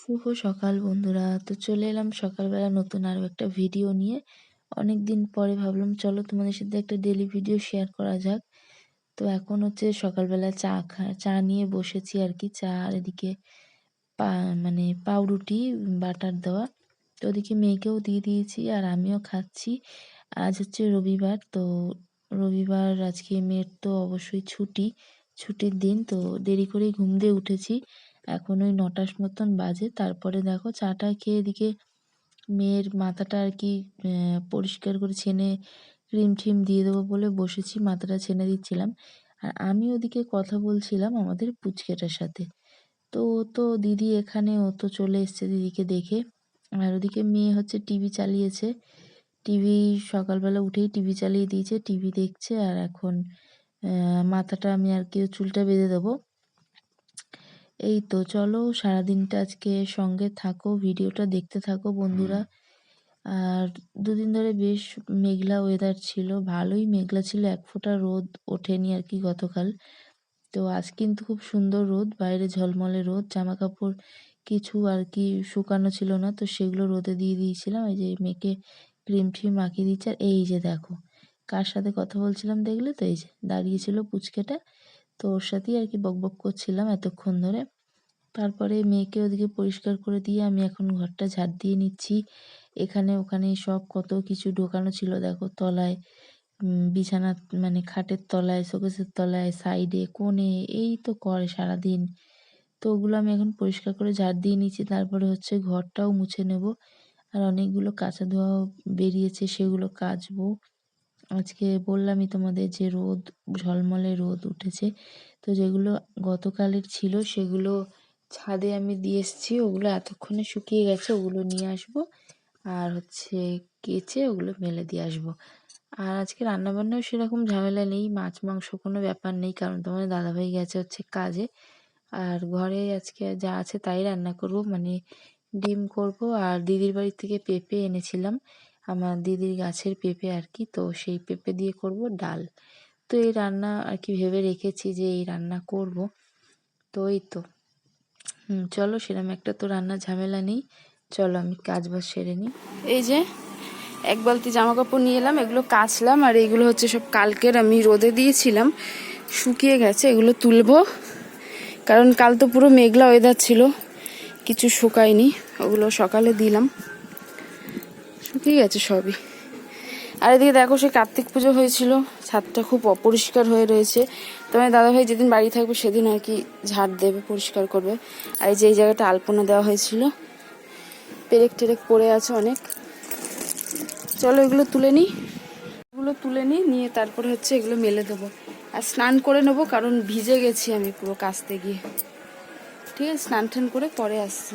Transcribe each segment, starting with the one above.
শুভ সকাল বন্ধুরা। তো চলে এলাম সকালবেলা নতুন আরও একটা ভিডিও নিয়ে। অনেক দিন পরে ভাবলাম, চলো তোমাদের সাথে একটা ডেলি ভিডিও শেয়ার করা যাক। তো এখন হচ্ছে সকালবেলা চা খা, চা নিয়ে বসেছি আর কি। চা আর এদিকে পা মানে পাউরুটি, বাটার দেওয়া। তো ওদিকে মেয়েকেও দিয়ে দিয়েছি আর আমিও খাচ্ছি। আজ হচ্ছে রবিবার, তো রবিবার আজকে মেয়ের তো অবশ্যই ছুটি, ছুটির দিন। তো দেরি করেই ঘুম দিয়ে উঠেছি। এখন ওই নটার মতন বাজে। তারপরে দেখো চাটা খেয়ে এদিকে মেয়ের মাথাটা আর কি পরিষ্কার করে ছেনে ক্রিম ঠিম দিয়ে দেবো বলে বসেছি, মাথাটা ছেনে দিচ্ছিলাম। আর আমি ওদিকে কথা বলছিলাম আমাদের পুচকেটার সাথে। তো ও তো দিদি এখানে, ও তো চলে এসছে দিদিকে দেখে। আর ওদিকে মেয়ে হচ্ছে টিভি চালিয়েছে। টিভি সকালবেলা উঠেই টিভি চালিয়ে দিয়েছে, টিভি দেখছে। আর এখন মাথাটা আমি আর কি চুলটা বেঁধে দেবো। এই তো চলো সারাদিনটা আজকে সঙ্গে থাকো ভিডিওটা দেখতে থাকো বন্ধুরা। আর দুদিন ধরে বেশ মেঘলা ওয়েদার ছিল ভালোই মেঘলা ছিল এক ফোঁটা রোদ ওঠেনি আর কি গতকাল। তো আজ কিন্তু খুব সুন্দর রোদ বাইরে ঝলমলে রোদ জামা কাপড় কিছু আর কি শুকানো ছিল না তো সেগুলো রোদে দিয়ে দিয়েছিলাম এই যে মেয়েকে ক্রিম ট্রিম মাখিয়ে দিচ্ছে। আর এই যে দেখো কার সাথে কথা বলছিলাম দেখলে তো এই যে দাঁড়িয়েছিল পুচকেটা তো ওর সাথেই আর কি বকবক করছিলাম এতক্ষণ ধরে। তারপরে মেয়েকে ওদিকে পরিষ্কার করে দিয়ে আমি এখন ঘরটা ঝাড় দিয়ে নিচ্ছি। এখানে ওখানে সব কত কিছু ঢোকানো ছিল, দেখো তলায় বিছানা মানে খাটের তলায়, শোকেসের তলায়, সাইডে, কোণে, এই তো করে সারাদিন। তো ওগুলো আমি এখন পরিষ্কার করে ঝাড় দিয়ে নিচ্ছি। তারপরে হচ্ছে ঘরটাও মুছে নেব। আর অনেকগুলো কাঁচা ধোয়া বেরিয়েছে, সেগুলো কাচবো। আজকে বললামই তোমাদের যে রোদ, ঝলমলে রোদ উঠেছে। তো যেগুলো গতকালের ছিল সেগুলো ছাদে আমি দিয়ে এসেছি, ওগুলো এতক্ষণে শুকিয়ে গেছে, ওগুলো নিয়ে আসব। আর হচ্ছে কেচে ওগুলো মেলে দিয়ে আসব। আর আজকে রান্নাবান্নাও সেরকম ঝামেলা নেই, মাছ মাংস কোনো ব্যাপার নেই, কারণ তোমার দাদাভাই গেছে হচ্ছে কাজে। আর ঘরে আজকে যা আছে তাই রান্না করব মানে ডিম করব, আর দিদির বাড়ি থেকে পেঁপে এনেছিলাম। আমার দিদির গাছের পেঁপে আর কি, তো সেই পেঁপে দিয়ে করব ডাল। তো এই রান্না আর কি ভেবে রেখেছি যে এই রান্না করব। তো এই তো। চলো সেরকম একটা তো রান্নার ঝামেলা নেই। চলো আমি কাজ বাজ সেরে নিই। এই যে, এক বালতি জামা কাপড় নিয়ে এলাম, এগুলো কাচলাম, আর এইগুলো হচ্ছে সব কালকের আমি রোদে দিয়েছিলাম। শুকিয়ে গেছে, এগুলো তুলবো। কারণ কাল তো পুরো মেঘলা ওয়েদার ছিল, কিছু শুকায়নি, ওগুলো সকালে দিলাম। শুকিয়ে গেছে সবই। আর এদিকে দেখো সে কার্তিক পুজো হয়েছিল, ছাদটা খুব অপরিষ্কার হয়ে রয়েছে। তোমার দাদাভাই যেদিন বাড়ি থাকবে সেদিন আর কি ঝাড় দেবে, পরিষ্কার করবে। আর এই যে এই জায়গাটা আলপনা দেওয়া হয়েছিল, পেরেক টেরেক পড়ে আছে অনেক। চলো এগুলো তুলে নিই। এগুলো তুলে নিই, নিয়ে তারপরে হচ্ছে এগুলো মেলে দেবো। আর স্নান করে নেব, কারণ ভিজে গেছি আমি পুরো কাচতে গিয়ে। ঠিক আছে, স্নান টান করে পরে আসছি।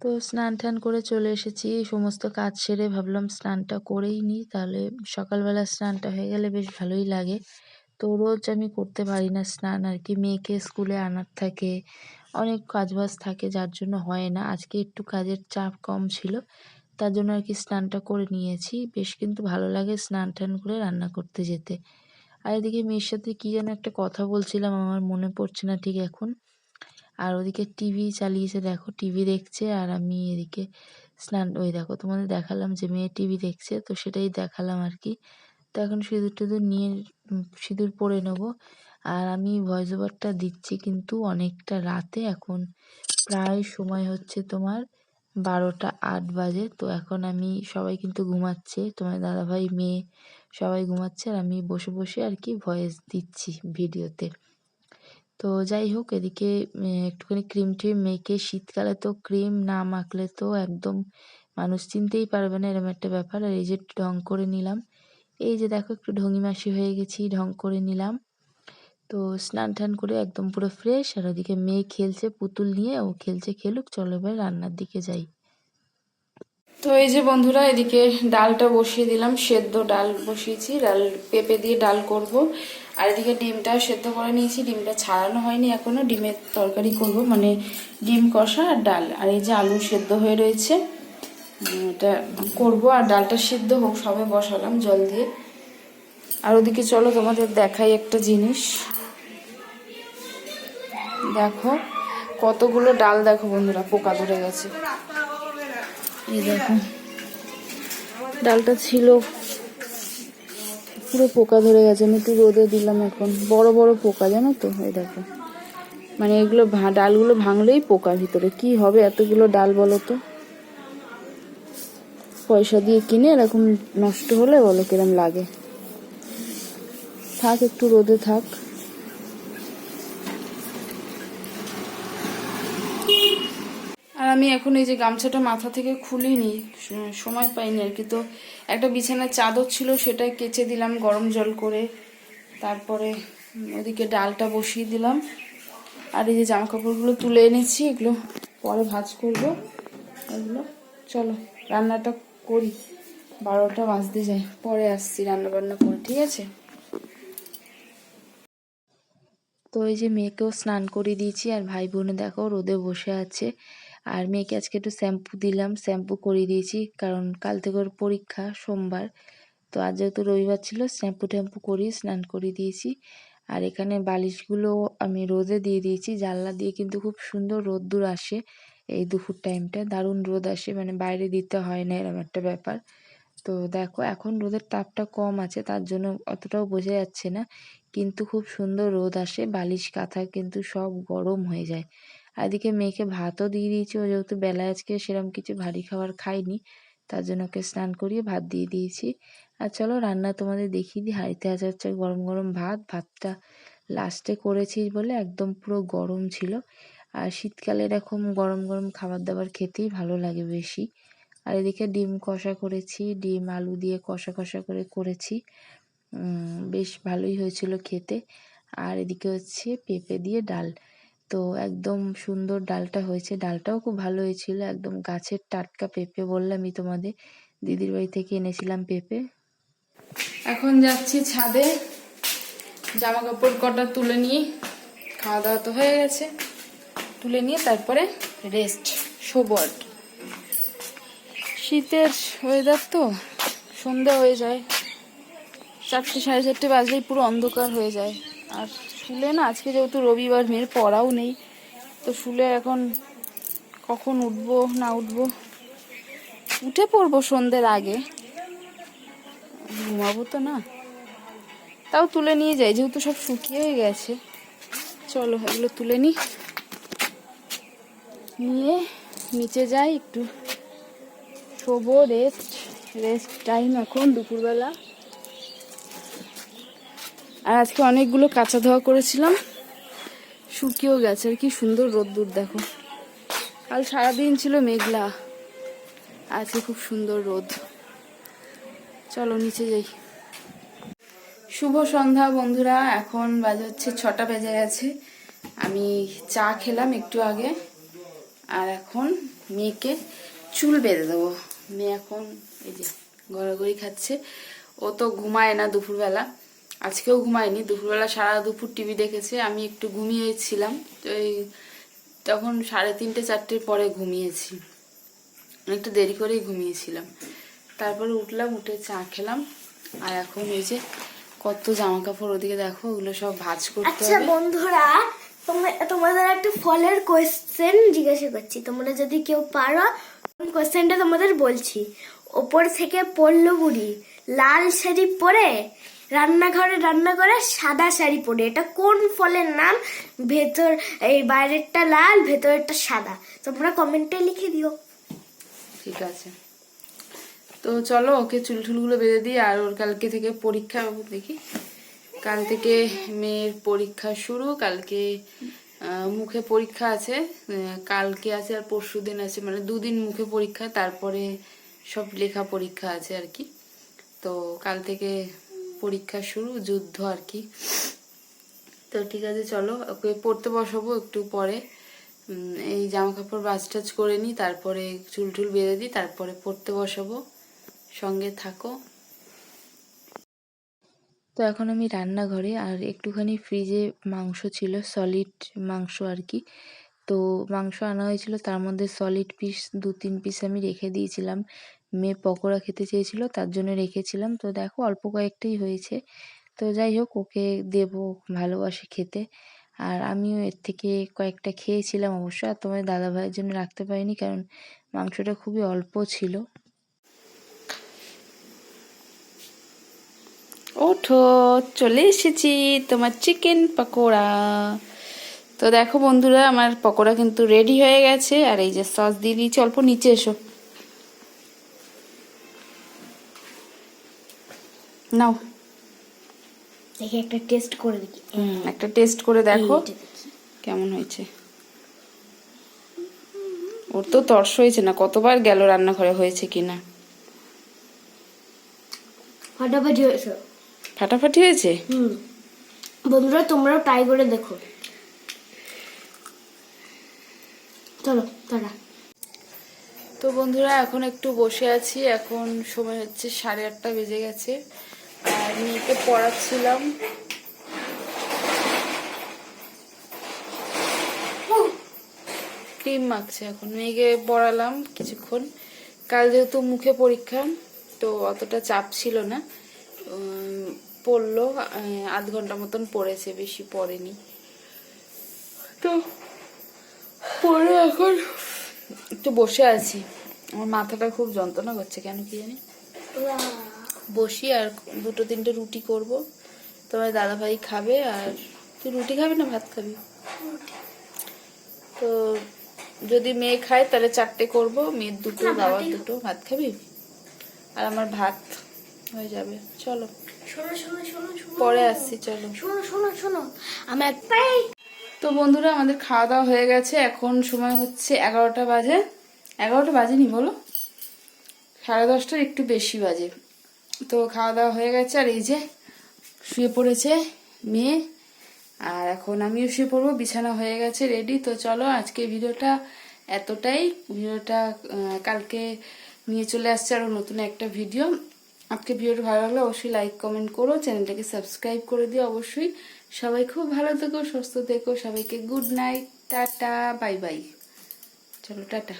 তো স্নান টান করে চলে এসেছি সমস্ত কাজ সেরে ভাবলাম স্নানটা করেই নিই, তাহলে সকালবেলা স্নানটা হয়ে গেলে বেশ ভালোই লাগে। তো রোজ আমি করতে পারি না স্নান আর কি, মেয়েকে স্কুলে আনার থাকে, অনেক কাজবাজ থাকে, যার জন্য হয় না। আজকে একটু কাজের চাপ কম ছিল, তার জন্য আর কি স্নানটা করে নিয়েছি। বেশ কিন্তু ভালো লাগে স্নান টান করে রান্না করতে যেতে। আর এদিকে মেয়ের সাথে কী যেন একটা কথা বলছিলাম, আমার মনে পড়ছে না ঠিক এখন। আর ওদিকে টিভি চালিয়েছে, দেখো টিভি দেখছে আর আমি এদিকে স্নান, ওই দেখো তোমাদের দেখালাম যে মেয়ে টিভি দেখছে, তো সেটাই দেখালাম আর কি। তো এখন সিঁদুর টিঁদুর নিয়ে সিঁদুর পরে নেব। আর আমি ভয়েস ওভারটা দিচ্ছি কিন্তু অনেকটা রাতে, এখন প্রায় সময় হচ্ছে তোমার বারোটা আট বাজে। তো এখন আমি সবাই কিন্তু ঘুমাচ্ছে, তোমার দাদাভাই মেয়ে সবাই ঘুমাচ্ছে আর আমি বসে বসে আর কি ভয়েস দিচ্ছি ভিডিওতে। তো যাই হোক, এদিকে একটুখানি ক্রিম ট্রিম মেখে শীতকালে তো ক্রিম না মাখলে তো একদম মানুষ চিনতেই পারবে না এরকম একটা ব্যাপার। আর এই যে ঢং করে নিলাম, এই যে দেখো একটু ঢঙ্গি মাসি হয়ে গেছি, ঢং করে নিলাম। তো স্নান টান করে একদম পুরো ফ্রেশ আর ওদিকে মেয়ে খেলছে পুতুল নিয়ে, ও খেলছে খেলুক, চলো এবার রান্নার দিকে যাই। তো এই যে বন্ধুরা, এদিকে ডালটা বসিয়ে দিলাম, সেদ্ধ ডাল বসিয়েছি, ডাল পেঁপে দিয়ে ডাল করব। আর এদিকে ডিমটা সেদ্ধ করে নিয়েছি, ডিমটা ছাড়ানো হয়নি, এখনও ডিমের তরকারি করব মানে ডিম কষা আর ডাল। আর এই যে আলু সেদ্ধ হয়ে রয়েছে এটা করব আর ডালটা সেদ্ধ হোক, সবে বসালাম জল দিয়ে। আর ওদিকে চলো তোমাদের দেখাই একটা জিনিস। দেখো, কতগুলো ডাল দেখো বন্ধুরা, পোকা ধরে গেছে। এই দেখো, ডালটা ছিল পুরো পোকা ধরে গেছে। আমি একটু রোদে দিলাম এখন। বড় বড় পোকা, জানো তো? এই দেখো। মানে এগুলো ডালগুলো ভাঙলেই পোকা ভিতরে। কি হবে এতগুলো ডাল বলো তো? পয়সা দিয়ে কিনে এরকম নষ্ট হলে বলো কিরম লাগে। থাক, একটু রোদে থাক। আমি এখন এই যে গামছাটা মাথা থেকে খুলিনি সময় পাইনি আর কি। তো একটা বিছানার চাদর ছিল সেটা কেচে দিলাম গরম জল করে। তারপরে ওদিকে ডালটা বসিয়ে দিলাম। আর এই যে জামা কাপড়গুলো তুলে এনেছি, এগুলো পরে ভাজ করব। এগুলো, চলো, রান্নাটা করি। বারোটা বাজতে যাই পরে আসছি রান্না বান্না করে, ঠিক আছে? তো এই যে মেয়েকেও স্নান করে দিয়েছি, আর ভাই বোনে দেখো রোদে বসে আছে। আর মেয়েকে আজকে একটু শ্যাম্পু দিলাম, শ্যাম্পু করিয়ে দিয়েছি, কারণ কাল থেকে ওর পরীক্ষা সোমবার। তো আজ যেহেতু রবিবার ছিল, শ্যাম্পু ট্যাম্পু করিয়ে স্নান করিয়ে দিয়েছি। আর এখানে বালিশগুলো আমি রোদে দিয়ে দিয়েছি, জানলা দিয়ে কিন্তু খুব সুন্দর রোদ্দুর আসে এই দুপুর টাইমটা। দারুণ রোদ আসে মানে বাইরে দিতে হয় না এরকম একটা ব্যাপার। তো দেখো, এখন রোদের তাপটা কম আছে, তার জন্য অতটাও বোঝা যাচ্ছে না। কিন্তু খুব সুন্দর রোদ আসে, বালিশ, কাঁথা কিন্তু সব গরম হয়ে যায়। আর এদিকে মেয়েকে ভাতও দিয়ে দিয়েছি। ও যেহেতু বেলায় আজকে সেরকম কিছু ভারী খাবার খায়নি, তার জন্য ওকে স্নান করিয়ে ভাত দিয়ে দিয়েছি। আর চলো রান্না তোমাদের দেখিয়ে দিই। হাঁড়িতে আছে হচ্ছে গরম গরম ভাত। ভাতটা লাস্টে করেছি বলে একদম পুরো গরম ছিল। আর শীতকালে এরকম গরম গরম খাবার দাবার খেতেই ভালো লাগে বেশি। আর এদিকে ডিম কষা করেছি। ডিম, আলু দিয়ে কষা কষা করে করেছি। বেশ ভালোই হয়েছিল খেতে। আর এদিকে হচ্ছে পেঁপে দিয়ে ডাল। তো একদম সুন্দর ডালটা হয়েছে। ডালটাও খুব ভালো হয়েছিল। একদম গাছের টাটকা পেঁপে বললামই তোমাদের। দিদির বাড়ি থেকে এনেছিলাম পেঁপে। এখন যাচ্ছি ছাদে। জামা কাপড় কটা তুলে নিয়ে খাওয়া দাওয়া তো হয়ে গেছে। তুলে নিয়ে তারপরে রেস্ট শোবো আর। শীতের ওয়েদার তো সন্ধ্যা হয়ে যায়। চারটে সাড়ে চারটে বাজলেই পুরো অন্ধকার হয়ে যায়। আর শুলে না, আজকে যেহেতু রবিবার, মেয়ের পড়াও নেই, তো শুলে এখন কখন উঠবো, না উঠবো? উঠে পড়ব সন্ধ্যের আগে। ঘুমাবো তো না। তাও তুলে নিয়ে যাই, যেহেতু সব শুকিয়ে গেছে। চলো, এগুলো তুলে নিই নিয়ে নিচে যাই, একটু শোবো রেস্ট রেস্ট টাইম এখন দুপুরবেলা। আর আজকে অনেকগুলো কাঁচা ধোয়া করেছিলাম। শুকিয়েও গেছে। আর কি সুন্দর রোদ্দুর, দেখো। কাল সারাদিন ছিল মেঘলা। আজকে খুব সুন্দর রোদ। চলো, নিচে যাই। শুভ সন্ধ্যা, বন্ধুরা। এখন বাজে হচ্ছে ছটা বেজে গেছে। আমি চা খেলাম একটু আগে। আর এখন মেয়েকে চুল বেঁধে দেবো। মেয়ে এখন এই যে গড়াগড়ি খাচ্ছে। ও তো ঘুমায় না দুপুরবেলা। আজকেও ঘুমায়নি দুপুরবেলা সারা দুপুর টিভি দেখেছে আমি একটু ঘুমিয়েছিলাম তো এই তখন সাড়ে তিনটে চারটের পরে ঘুমিয়েছি একটু দেরি করেই ঘুমিয়েছিলাম। তারপরে উঠলাম উঠে চা খেলাম আর এখন এই যে কত জামা কাপড় ওদিকে দেখো ওগুলো সব ভাঁজ করতে আচ্ছা বন্ধুরা তোমরা তোমাদের একটা ফলের কোয়েশ্চেন জিজ্ঞাসা করছি তোমরা যদি কেউ পারো কোয়েশ্চেনটা তোমাদের বলছি। ওপর থেকে পড়ল বুড়ি লাল শাড়ি পরে রান্নাঘরে রান্না করে সাদা শাড়ি পরে। এটা কোন ফলের নাম? ভেতর, এই বাইরেরটা লাল, ভেতরেরটা সাদা। তোমরা কমেন্টে লিখে দিও। ঠিক আছে। তো চলো ওকে চুল টুলগুলো বেঁধে দিই, আর ওর কালকে থেকে পরীক্ষা দেখি। কাল থেকে মেয়ের পরীক্ষা শুরু, কালকে মুখে পরীক্ষা আছে কালকে আছে আর পরশু দিন আছে মানে দুদিন মুখে পরীক্ষা, তারপরে সব লেখা পরীক্ষা আছে আর কি। তো কাল থেকে পরীক্ষা শুরু, যুদ্ধ আর কি। তো ঠিক আছে, চলো, ওকে পড়তে বসাবো একটু পরে। এই জামা কাপড় বাজ টাজ করে নিই, তারপরে চুল টুল বেঁধে দিই, তারপরে পড়তে বসাবো। সঙ্গে থাকো। তো এখন আমি রান্নাঘরে, আর একটুখানি ফ্রিজে মাংস ছিল, সলিড মাংস আর কি। তো মাংস আনা হয়েছিল, তার মধ্যে সলিড পিস দু তিন পিস আমি রেখে দিয়েছিলাম। মেয়ে পকোড়া খেতে চেয়েছিল, তার জন্য রেখেছিলাম। তো দেখো, অল্প কয়েকটাই হয়েছে। তো যাই হোক, ওকে দেবো ভালোবাসে খেতে। আর আমিও এর থেকে কয়েকটা খেয়েছিলাম অবশ্য, আর তোমার দাদা ভাইয়ের জন্য রাখতে পারিনি, কারণ মাংসটা খুবই অল্প ছিল। ওঠো, চলে এসেছি তোমার চিকেন পকোড়া। তো দেখো বন্ধুরা, আমার পকোড়া কিন্তু রেডি হয়ে গেছে, আর এই যে সস দিয়ে দিয়েছি, অল্প নিচে এসো। নাও। দেখি একটা টেস্ট করে দেখি। হুম একটা টেস্ট করে দেখো। কেমন হয়েছে? ওর তো তর্স হয়েছে না কতবার গেল রান্নাঘরে হয়েছে কিনা ফাটাফাটি হয়েছে। ফাটাফাটি হয়েছে? হুম। বন্ধুরা তোমরাও ট্রাই করে দেখো। চলো তারা তো বন্ধুরা এখন একটু বসে আছি। এখন সময় হচ্ছে সাড়ে আটটা বেজে গেছে। মেয়েকে পড়াচ্ছিলাম। ক্রিম মাখছে এখন। মেয়েকে পড়ালাম কিছুক্ষণ। কাল যেহেতু মুখে পরীক্ষা, তো অতটা চাপ ছিল না। পড়ল আধ ঘণ্টা মতন পড়েছে, বেশি পড়েনি। তো পরে এখন একটু বসে আছি। আমার মাথাটা খুব যন্ত্রণা করছে, কেন কি জানি? বসি আর দুটো তিনটে রুটি করব। তোমার দাদা ভাই খাবে আর তুই রুটি খাবি না ভাত খাবি? তো যদি মেয়ে খায় তাহলে চারটে করব মেয়ের দুটো বাবার দুটো। ভাত খাবি? আর আমার ভাত হয়ে যাবে। চলো। পরে আসছি চলো। শোনো শোনো শোনো। আমি একটাই তো বন্ধুরা আমাদের খাওয়া দাওয়া হয়ে গেছে। এখন সময় হচ্ছে এগারোটা বাজে। এগারোটা বাজেনি বলো? সাড়ে দশটার একটু বেশি বাজে। তো খাওয়া দাওয়া হয়ে গেছে, আর এই যে শুয়ে পড়েছে মেয়ে, আর এখন আমিও শুয়ে পড়ব, বিছানা হয়ে গেছে রেডি তো চলো আজকে ভিডিওটা এতটাই। ভিডিওটা কালকে নিয়ে চলে আসছে আরও নতুন একটা ভিডিও আজকে ভিডিওটা ভালো লাগলে অবশ্যই লাইক কমেন্ট করো চ্যানেলটাকে সাবস্ক্রাইব করে দিও অবশ্যই। সবাই খুব ভালো থেকো, সুস্থ থেকো, সবাইকে good night tata bye bye চলো, টাটা।